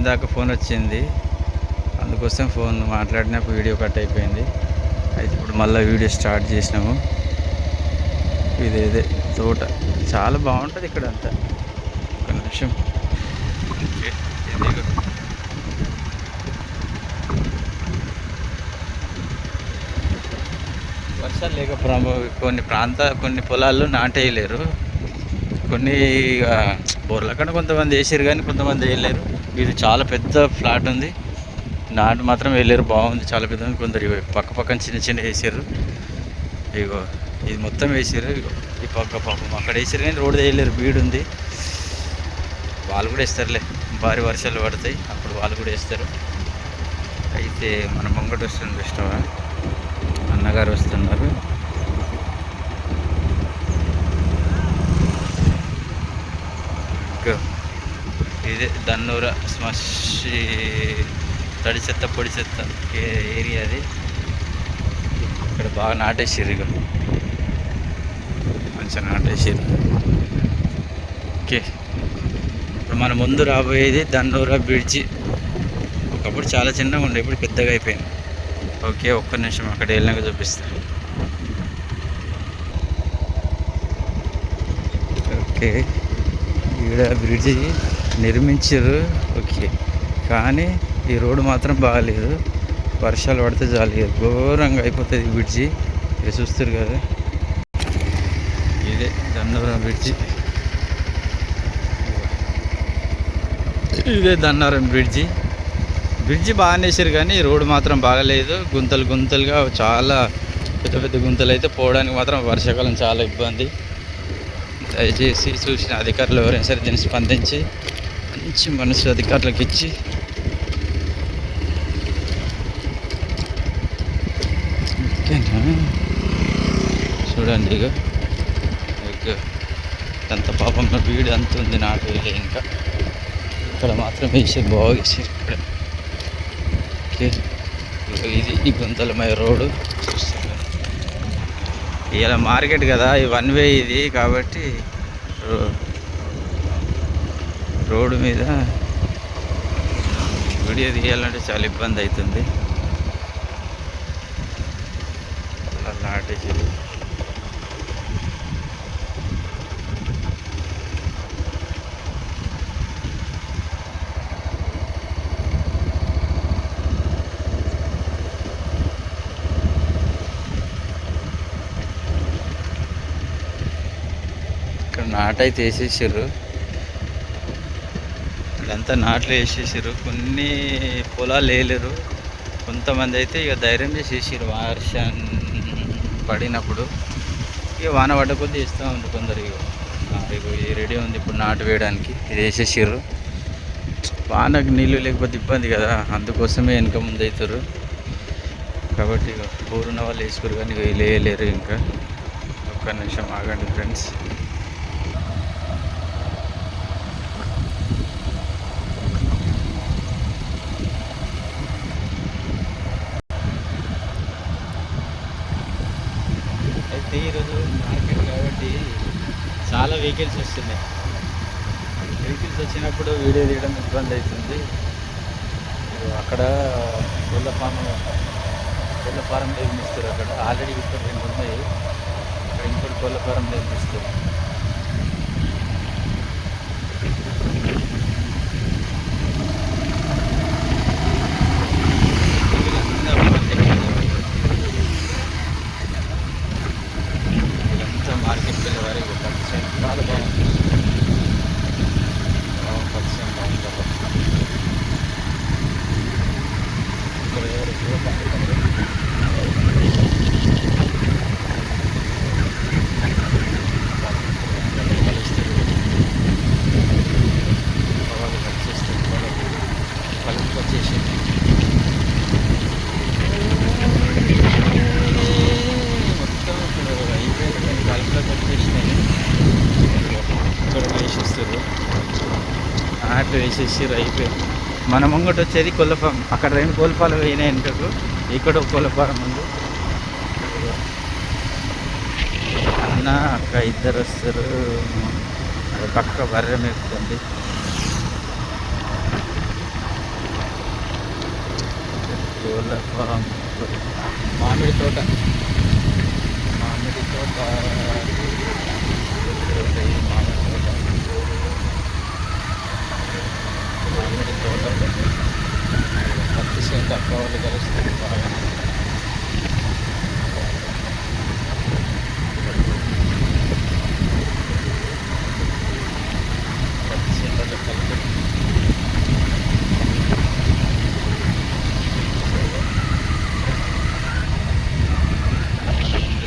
ఇందాక ఫోన్ వచ్చింది. అందుకోసం ఫోన్ మాట్లాడినప్పుడు వీడియో కట్ అయిపోయింది. అయితే ఇప్పుడు మళ్ళీ వీడియో స్టార్ట్ చేసినాము. ఇదేదే తోట. చాలా బాగుంటుంది ఇక్కడ అంతా. ఒక నిమిషం. వర్షాలు లేక కొన్ని ప్రాంత కొన్ని పొలాల్లో నాటేయలేరు. కొన్ని ఇక బోర్ల కన్నా కొంతమంది వేసారు కానీ కొంతమంది వేయలేరు. ఇది చాలా పెద్ద ఫ్లాట్ ఉంది. నాటు మాత్రం వెళ్ళారు బాగుంది చాలా పెద్ద ఉంది. కొందరు పక్క పక్కన చిన్న చిన్న వేసారు. ఇగో ఇది మొత్తం వేసారు. ఇగో ఈ పక్క పాపం అక్కడ వేసారు కానీ రోడ్డు వేయలేరు. బీడు ఉంది. వాళ్ళు కూడా వేస్తారులే. భారీ వర్షాలు పడతాయి. అప్పుడు వాళ్ళు కూడా వేస్తారు. అయితే మన ముంగట వస్తుంది ఇష్టమా అన్నగారు వస్తున్నారు ఇంకా ఇదే దన్నూర స్మశి తడి చెత్త పొడి చెత్త ఏ- ఏరియా అది ఇక్కడ బాగా నాటేసారు ఇక మంచిగా నాటేసారు ఓకే ఇప్పుడు మన ముందు రాబోయేది దన్నూర బ్రిడ్జి ఒకప్పుడు చాలా చిన్నగా ఉండే ఇప్పుడు పెద్దగా అయిపోయింది ఓకే ఒక్క నిమిషం అక్కడ వెళ్ళినాక చూపిస్తాను ఓకే ఈడ బ్రిడ్జి నిర్మించారు ఓకే. కానీ ఈ రోడ్డు మాత్రం బాగాలేదు వర్షాలు పడితే చాలు. ఘోరంగా అయిపోతుంది ఈ బ్రిడ్జి. ఇది చూస్తారు కదా. ఇదే దన్నవరం బ్రిడ్జి. ఇదే దన్నవరం బ్రిడ్జి. బ్రిడ్జి బాగానే వేసారు కానీ ఈ రోడ్డు మాత్రం బాగలేదు. గుంతలు గుంతలుగా చాలా పెద్ద పెద్ద గుంతలు అయితే పోవడానికి మాత్రం వర్షాకాలం చాలా ఇబ్బంది. దయచేసి చూసిన అధికారులు ఎవరైనా సరే దీన్ని స్పందించి ఇచ్చి మనసు అధికారులకు ఇచ్చి. ఓకేనా? చూడండి ఇక ఓకే ఎంత పాపం వీడు అంత ఉంది నాకు వేయలే ఇంకా. ఇక్కడ మాత్రం వేసి బాగా వేసారు ఇక్కడ. ఓకే. ఇది ఈ గుంతలమయ్య రోడ్డు. చూస్తున్నారు ఇలా మార్కెట్ కదా ఈ వన్ వే ఇది కాబట్టి రోడ్డు మీద వీడియో తీయాలంటే చాలా ఇబ్బంది అవుతుంది. అలా నాటేసి ఇక్కడ నాటైతే వేసేసారు. వీళ్ళంతా నాట్లు వేసేసారు కొన్ని పొలాలు వేయలేరు. కొంతమంది అయితే ఇక ధైర్యం చేసేసారు వర్షం పడినప్పుడు. ఇక వాన పడ్డ కొద్దీ వేస్తూ ఉంది కొందరు ఇక ఇది రెడీ ఉంది ఇప్పుడు నాటు వేయడానికి. ఇది వేసేసారు వానకు నీళ్ళు లేకపోతే ఇబ్బంది కదా. అందుకోసమే వెనక ముందు అవుతారు కాబట్టి ఇక ఊరున్న వాళ్ళు వేసుకోరు కానీ ఇక వీళ్ళు వేయలేరు ఇంకా. ఒక్క నిమిషం ఆగండి ఫ్రెండ్స్ అయితే ఈరోజు మార్కెట్ కాబట్టి చాలా వెహికల్స్ వస్తున్నాయి. వెహికల్స్ వచ్చినప్పుడు వీడియో తీయడం ఇబ్బంది అవుతుంది. అక్కడ కోళ్ళ ఫామ్ కోళ్ళ ఫారం నిర్మిస్తారు అక్కడ. ఆల్రెడీ ఇక్కడ రెండు ఉన్నాయి. అక్కడ ఇంకోటి కోళ్ళ ఫారం నిర్మిస్తారు వీళ్ళంతా మార్కెట్ ఇదంతా మార్కెట్కి వెళ్ళే వారికి పక్షం చాలా బాగుంది పక్షం బాగుంది ఇక్కడ ఎవరు చూడకండి. కలుస్తారు. వాళ్ళు కలిసేస్తారు. వాళ్ళు కలుపుకు వచ్చేసి మొత్తం ఇప్పుడు అయిపోయింది కానీ కలుపులోకి వచ్చేసినాయి ఇక్కడ వేసేస్తారు ఆటలు వేసేసారు అయిపోయింది మన ముంగట వచ్చేది కొల్లఫారం అక్కడ రెండు కోళ్ళఫారం పోయినాయి వెనుకకు ఇక్కడ ఒక కోళ్ళఫారం ఉంది. అన్న అక్క ఇద్దరు వస్తారు. పక్క బర్రె మేపుతుంది. కోళ్ళ ఫామ్ మామిడి తోట. మామిడి తోట ఈ మామిడి తోట మామిడి తోట పత్తి చేత అక్క వాళ్ళు కలుస్తుంది బాగా పత్తి చేతలు కలిపి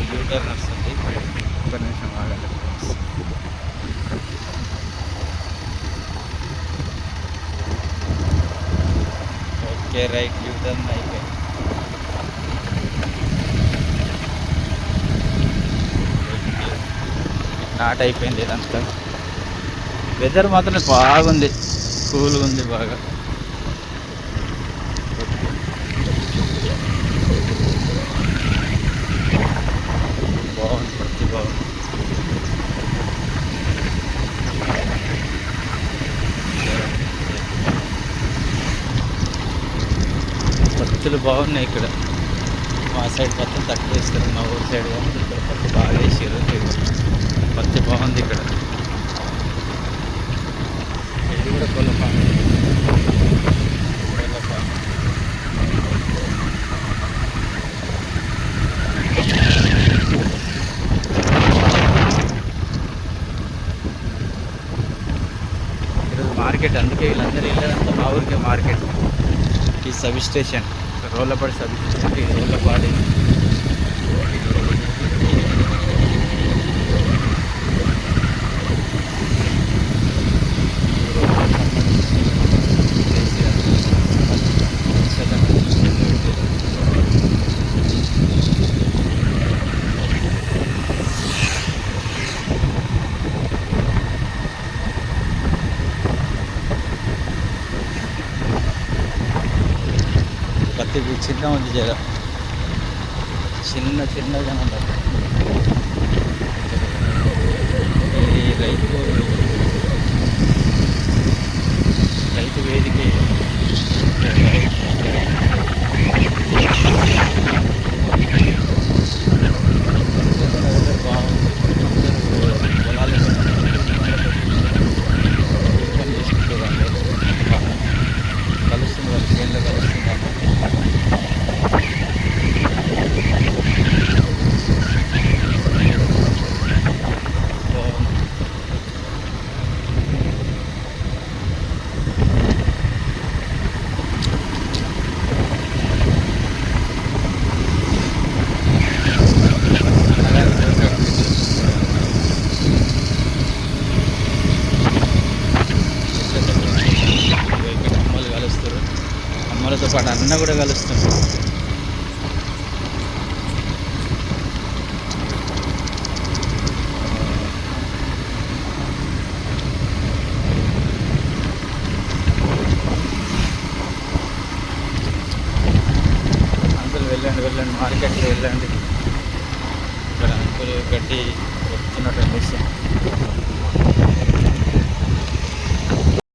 యూటర్న్ వస్తుంది ఒక నిమిషం ఆగండి ఓకే రైట్ యూటర్న్ అయిపోయింది నాట్ అయిపోయింది ఇదంతా. వెదర్ మాత్రం బాగుంది. కూల్గా ఉంది బాగా బాగుంది పత్తి బాగుంది పత్తులు బాగున్నాయి ఇక్కడ. మా సైడ్ పత్తి తక్కువ వేస్తారు. మా ఊరి సైడ్ కానీ ఇక్కడ పత్తి బాగా వేసారు. పత్తి బాగుంది ఇక్కడ. ఇది కూడా కోళ్ళ ఫామ్ కోళ్ళ ఫామ్ ఈరోజు మార్కెట్ అందుకే వీళ్ళందరూ వెళ్ళారంతా మా ఊరికే మార్కెట్. ఈ sub station. Rollapadi sub station ఈ రోళ్ళపాడి చిన్న ఉంది జర. చిన్న చిన్నగా ఉండదు ఈ రైతు రైతు వేదిక పొలాలు పని చేసుకుంటారు కలుస్తుంది వాళ్ళ చేనులో కలుస్తుంది బాగుంది ఇక్కడ అమ్మలు కలుస్తారు వాడు అన్న కూడా కలుస్తుంది అంకుల్ వెళ్ళండి వెళ్ళండి. మార్కెట్కి వెళ్ళండి. ఇక్కడ అంకుల్ గడ్డి వస్తున్నట్టు అనిపిస్తుంది.